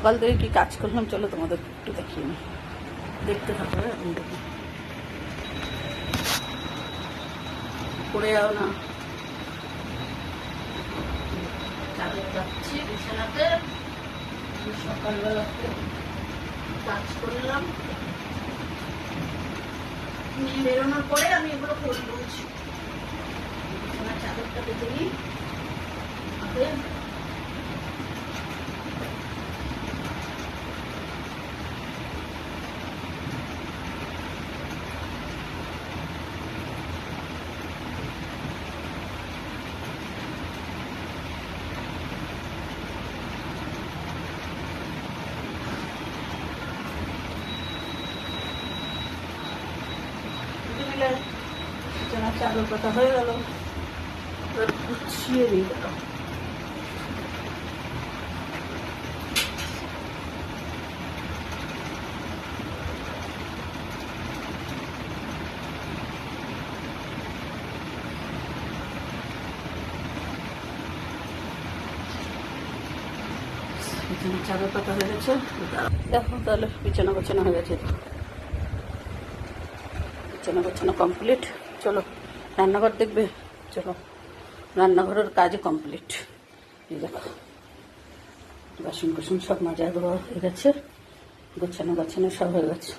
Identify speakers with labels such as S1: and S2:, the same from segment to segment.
S1: সকাল থেকে কি কাজ করলাম, চলো তোমাদের একটু দেখিয়ে নি দেখতে থাকো হ্যাঁ। পড়ে যাও না। রাখছি বিছানাতে। সকালবেলা কাজ করলাম। বেরোনোর পরে আমি এগুলো করে বিছানার চাদরটা পেতে নিই। চাদর পাতা হয়ে গেল। গুছিয়ে দিই। গেল চাদর পাতা হয়ে গেছে। দেখো তাহলে বিছানা গোছানো হয়ে গেছে। বিছানা গোছানো কমপ্লিট চলো, রান্নাঘর দেখবে? চলো, রান্নাঘরের কাজও কমপ্লিট এই দেখো বাসন কুসন সব মাজা হয়ে গেছে গোছানো গোছানো সব হয়ে গেছে।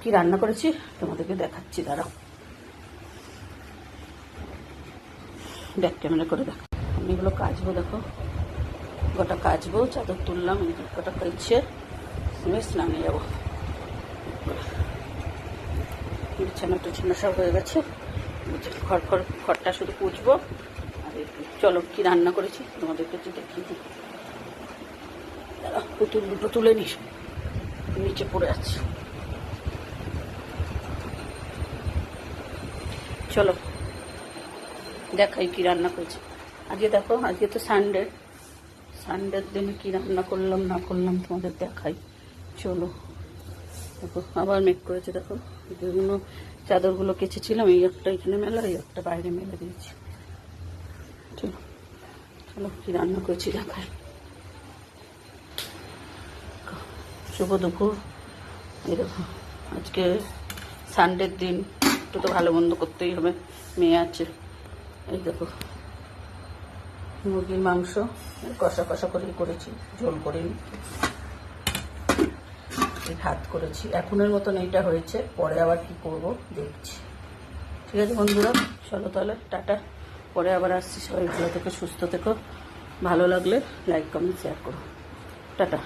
S1: কি রান্না করেছি? তোমাদেরকে দেখাচ্ছি, দাঁড়াও। ব্যাক ক্যামেরা করে দেখো। আমি এগুলো কাচবো, দেখো। গোটা কাচবো, চাদর তুললাম গোটা আমি স্নানে যাব। বিছানা টিছানা সব হয়ে গেছে। ঘর ঘর ঘরটা শুধু পুছবো আর চলো কি রান্না করেছি, তোমাদেরকে একটু দেখিয়ে দিই। পুতুল দুটো তুলে নিস। নিচে পড়ে আছে। চলো, দেখাই কি রান্না করেছি। আজকে দেখো, আজকে তো সানডে সানডের দিনে কি রান্না করলাম, না করলাম তোমাদের দেখাই। চলো, দেখো, আবার মেক করেছে, দেখো। যেগুলো চাদরগুলো কেচেছিলাম, এই একটা এখানে মেলা, এই একটা বাইরে মেলে দিয়েছি। চলো চলো, কি রান্না করেছি দেখাই। শুভ দুপুর। এরকম আজকে সানডের দিন, একটু তো ভালো মন্দ করতেই হবে, মেয়ে আছে। এই দেখো, মুরগির মাংস, কষা কষা করেই করেছি, ঝোল করিনি। হাত করেছি। এখনের মতন এইটা হয়েছে, পরে আবার কি করব দেখছি। ঠিক আছে বন্ধুরা, চলো তাহলে, টাটা। পরে আবার আসছি সবাই, ভালো থেকে, সুস্থ থেকো। ভালো লাগলে লাইক কমেন্ট শেয়ার করো। টাটা।